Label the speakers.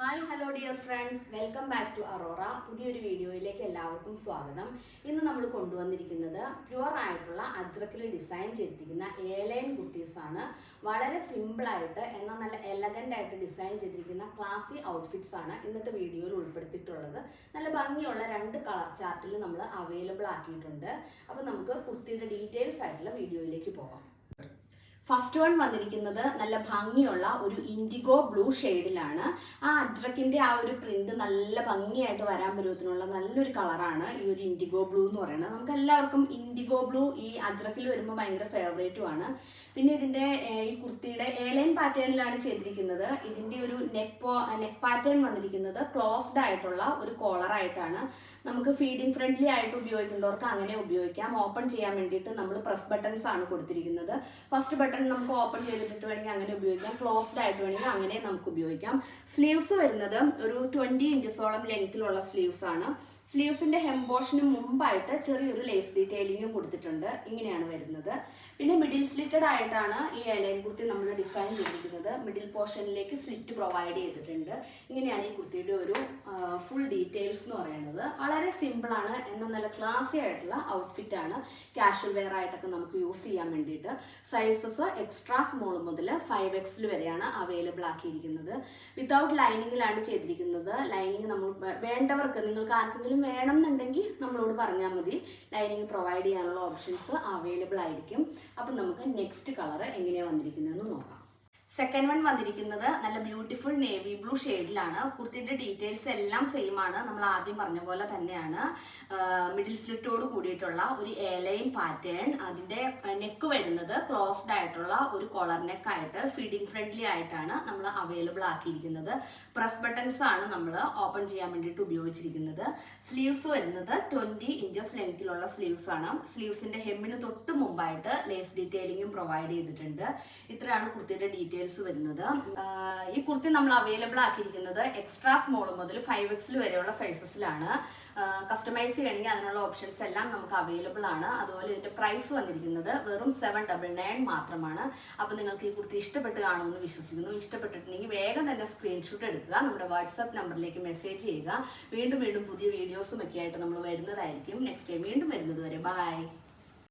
Speaker 1: hi hello dear friends welcome back to Aurora പുതിയൊരു വീഡിയോയിലേക്ക് എല്ലാവർക്കും സ്വാഗതം ഇന്ന് നമ്മൾ കൊണ്ടുവന്നിരിക്കുന്നത് പ്യുവർ ആയിട്ടുള്ള അജ്രക്കിൽ ഡിസൈൻ ചെയ്തിരിക്കുന്ന ഏലൈൻ കുർത്തീസാണ് വളരെ സിമ്പിളായിട്ട് എന്നാൽ നല്ല എലഗൻ്റ് ആയിട്ട് ഡിസൈൻ ചെയ്തിരിക്കുന്ന ക്ലാസി ഔട്ട്ഫിറ്റ്സ് ആണ് ഇന്നത്തെ വീഡിയോയിൽ ഉൾപ്പെടുത്തിയിട്ടുള്ളത് നല്ല ഭംഗിയുള്ള രണ്ട് കളർ ചാർട്ടിൽ നമ്മൾ അവൈലബിൾ ആക്കിയിട്ടുണ്ട് അപ്പോൾ നമുക്ക് കുർത്തിയുടെ ഡീറ്റെയിൽസ് ആയിട്ടുള്ള വീഡിയോയിലേക്ക് പോകാം ഫസ്റ്റ് വൺ വന്നിരിക്കുന്നത് നല്ല ഭംഗിയുള്ള ഒരു ഇൻഡിഗോ ബ്ലൂ ഷെയ്ഡിലാണ് ആ അജ്രക്കിൻ്റെ ആ ഒരു പ്രിന്റ് നല്ല ഭംഗിയായിട്ട് വരാൻ പരുവത്തിനുള്ള നല്ലൊരു കളറാണ് ഈ ഒരു ഇൻഡിഗോ ബ്ലൂ എന്ന് പറയുന്നത് നമുക്ക് എല്ലാവർക്കും ഇൻഡിഗോ ബ്ലൂ ഈ അദ്രക്കിൽ വരുമ്പോൾ ഭയങ്കര ആണ് പിന്നെ ഇതിൻ്റെ ഈ കുർത്തിയുടെ ഏലൈൻ പാറ്റേണിലാണ് ചെയ്തിരിക്കുന്നത് ഇതിൻ്റെ ഒരു നെക്ക് നെക്ക് പാറ്റേൺ വന്നിരിക്കുന്നത് ക്ലോസ്ഡ് ആയിട്ടുള്ള ഒരു കോളറായിട്ടാണ് നമുക്ക് ഫീഡിങ് ഫ്രണ്ട്ലി ആയിട്ട് ഉപയോഗിക്കുന്നവർക്ക് അങ്ങനെ ഉപയോഗിക്കാം ഓപ്പൺ ചെയ്യാൻ വേണ്ടിയിട്ട് നമ്മൾ പ്രസ് ബട്ടൺസ് ആണ് കൊടുത്തിരിക്കുന്നത് ഫസ്റ്റ് ബട്ടൺ ബട്ടൺ നമുക്ക് ഓപ്പൺ ചെയ്തിട്ട് വേണമെങ്കിൽ അങ്ങനെ ഉപയോഗിക്കാം ക്ലോസ്ഡ് ആയിട്ട് വേണമെങ്കിൽ അങ്ങനെ നമുക്ക് ഉപയോഗിക്കാം സ്ലീവ്സ് വരുന്നത് ഒരു ട്വൻറ്റി ഇഞ്ചസോളം ലെങ്ത്തിലുള്ള സ്ലീവ്സ് ആണ് സ്ലീവ്സിൻ്റെ ഹെംബോഷന് മുമ്പായിട്ട് ചെറിയൊരു ലേസ് ഡീറ്റെയിലിങ്ങും കൊടുത്തിട്ടുണ്ട് ഇങ്ങനെയാണ് വരുന്നത് പിന്നെ മിഡിൽ സ്ലിറ്റഡ് ആയിട്ടാണ് ഈ ലൈൻ കുർത്തി നമ്മൾ ഡിസൈൻ ചെയ്തിരിക്കുന്നത് മിഡിൽ പോർഷനിലേക്ക് സ്ലിറ്റ് പ്രൊവൈഡ് ചെയ്തിട്ടുണ്ട് ഇങ്ങനെയാണ് ഈ കുർത്തിയുടെ ഒരു ഫുൾ ഡീറ്റെയിൽസ് എന്ന് പറയുന്നത് വളരെ സിമ്പിളാണ് എന്നാൽ നല്ല ക്ലാസി ആയിട്ടുള്ള ഔട്ട്ഫിറ്റാണ് കാഷ്വൽ വെയർ ആയിട്ടൊക്കെ നമുക്ക് യൂസ് ചെയ്യാൻ വേണ്ടിയിട്ട് സൈസസ് എക്സ്ട്രാ സ്മോൾ മുതൽ ഫൈവ് എക്സിൽ വരെയാണ് അവൈലബിൾ ആക്കിയിരിക്കുന്നത് വിതൗട്ട് ലൈനിങ്ങിലാണ് ചെയ്തിരിക്കുന്നത് ലൈനിങ് നമ്മൾ വേണ്ടവർക്ക് നിങ്ങൾക്ക് ആർക്കെങ്കിലും വേണം എന്നുണ്ടെങ്കിൽ നമ്മളോട് പറഞ്ഞാൽ മതി ലൈനിങ് പ്രൊവൈഡ് ചെയ്യാനുള്ള ഓപ്ഷൻസ് അവൈലബിൾ ആയിരിക്കും അപ്പം നമുക്ക് നെക്സ്റ്റ് കളർ എങ്ങനെയാണ് വന്നിരിക്കുന്നതെന്ന് നോക്കാം സെക്കൻഡ് വൺ വന്നിരിക്കുന്നത് നല്ല ബ്യൂട്ടിഫുൾ നേവി ബ്ലൂ ഷെയ്ഡിലാണ് കുർത്തിയുടെ ഡീറ്റെയിൽസ് എല്ലാം സെയിം ആണ് നമ്മൾ ആദ്യം പറഞ്ഞ പോലെ തന്നെയാണ് മിഡിൽ സ്ലിറ്റോട് കൂടിയിട്ടുള്ള ഒരു ഏലൈൻ പാറ്റേൺ അതിൻ്റെ നെക്ക് വരുന്നത് ക്ലോസ്ഡ് ആയിട്ടുള്ള ഒരു കോളർ നെക്ക് ആയിട്ട് ഫീഡിങ് ഫ്രണ്ട്ലി ആയിട്ടാണ് നമ്മൾ അവൈലബിൾ ആക്കിയിരിക്കുന്നത് പ്രസ് ബട്ടൺസ് ആണ് നമ്മൾ ഓപ്പൺ ചെയ്യാൻ വേണ്ടിയിട്ട് ഉപയോഗിച്ചിരിക്കുന്നത് സ്ലീവ്സ് വരുന്നത് ട്വൻറ്റി ഇഞ്ചസ് ലെങ്ത്തിലുള്ള സ്ലീവ്സ് ആണ് സ്ലീവ്സിൻ്റെ ഹെമ്മിന് തൊട്ട് മുമ്പായിട്ട് ലേസ് ഡീറ്റെയിലിങ്ങും പ്രൊവൈഡ് ചെയ്തിട്ടുണ്ട് ഇത്രയാണ് കുർത്തിയുടെ ഡീറ്റെയിൽ ഡീറ്റെയിൽസ് വരുന്നത് ഈ കുർത്തി നമ്മൾ അവൈലബിൾ ആക്കിയിരിക്കുന്നത് എക്സ്ട്രാ സ്മോൾ മുതൽ ഫൈവ് എക്സിൽ വരെയുള്ള സൈസസിലാണ് കസ്റ്റമൈസ് ചെയ്യണമെങ്കിൽ അതിനുള്ള ഓപ്ഷൻസ് എല്ലാം നമുക്ക് അവൈലബിൾ ആണ് അതുപോലെ ഇതിന്റെ പ്രൈസ് വന്നിരിക്കുന്നത് വെറും സെവൻ ഡബിൾ നയൻ മാത്രമാണ് അപ്പോൾ നിങ്ങൾക്ക് ഈ കുർത്തി ഇഷ്ടപ്പെട്ട് കാണുമെന്ന് വിശ്വസിക്കുന്നു ഇഷ്ടപ്പെട്ടിട്ടുണ്ടെങ്കിൽ വേഗം തന്നെ സ്ക്രീൻഷോട്ട് എടുക്കുക നമ്മുടെ വാട്സാപ്പ് നമ്പറിലേക്ക് മെസ്സേജ് ചെയ്യുക വീണ്ടും വീണ്ടും പുതിയ വീഡിയോസും ഒക്കെ ആയിട്ട് നമ്മൾ വരുന്നതായിരിക്കും നെക്സ്റ്റ് ടൈം വീണ്ടും വരുന്നത് വരെ ബൈ